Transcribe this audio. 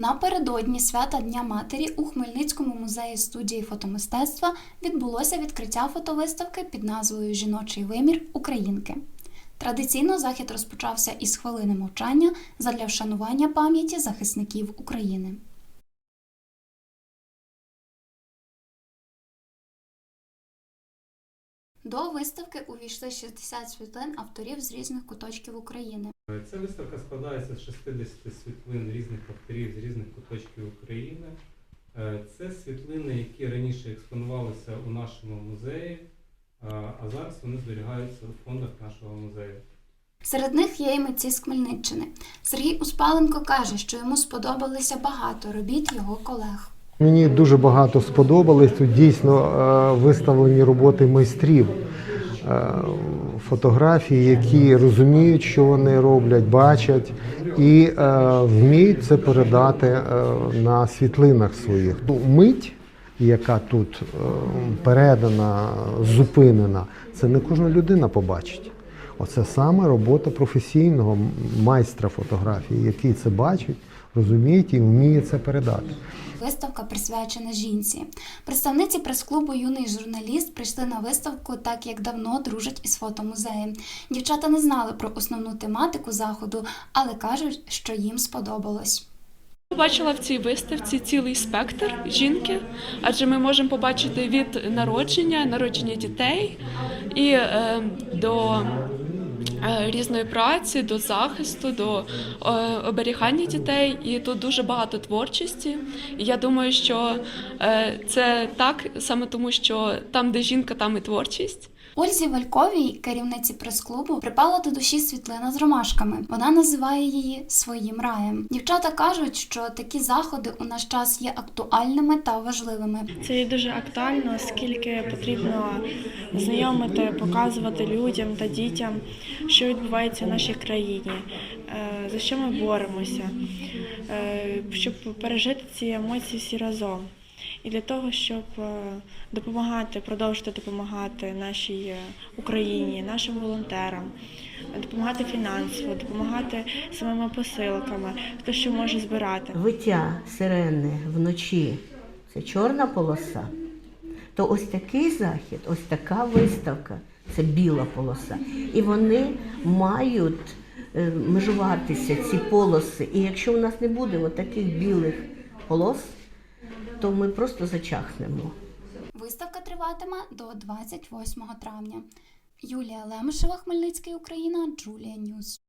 Напередодні свята Дня Матері у Хмельницькому музеї студії фотомистецтва відбулося відкриття фотовиставки під назвою Жіночий вимір Українки. Традиційно захід розпочався із хвилини мовчання задля вшанування пам'яті захисників України. До виставки увійшли 60 світлин авторів з різних куточків України. Ця виставка складається з 60 світлин різних авторів з різних куточків України. Е, Це світлини, які раніше експонувалися у нашому музеї, а а зараз вони зберігаються у фондах нашого музею. Серед них є і митці з Хмельниччини. Сергій Успаленко каже, що йому сподобалися багато робіт його колег. Мені дуже багато сподобалось. Тут дійсно е, виставлені роботи майстрів, е, фотографії, які розуміють, що вони роблять, бачать і е, вміють це передати на світлинах своїх. Мить, яка тут передана, зупинена, це не кожна людина побачить. Оце саме робота професійного майстра фотографії, який це бачить, розуміє і вміє це передати. Виставка присвячена жінці. Представниці прес-клубу Юний журналіст прийшли на виставку, так як давно дружать із фотомузеєм. Дівчата не знали про основну тематику заходу, але кажуть, що їм сподобалось. Побачила в цій виставці цілий спектр жінки, адже ми можемо побачити від народження, народження дітей і е, до різної праці, до захисту, до е, оберігання дітей. І тут дуже багато творчості. І я думаю, що е, це так саме тому, що там, де жінка, там і творчість. Ользі Вальковій, керівниці прес-клубу, припала до душі світлина з ромашками. Вона називає її своїм раєм. Дівчата кажуть, що такі заходи у наш час є актуальними та важливими. Це є дуже актуально, оскільки потрібно знайомити, показувати людям та дітям, що відбувається в нашій країні, е, за що ми боремося, е, щоб пережити ці емоції всі разом. І для того, щоб е, допомагати, продовжити допомагати нашій е, Україні, нашим волонтерам, допомагати фінансово, допомагати самими посилками, хто що може збирати. виття сирени вночі це чорна полоса, то ось такий захід, ось така виставка це біла полоса. І вони мають е, межуватися, ці полоси. І якщо у нас не буде таких білих полос, то ми просто зачахнемо. Виставка триватиме до 28 травня. Юлія Лемешева, Хмельницький Україна, Джулія Ньюс.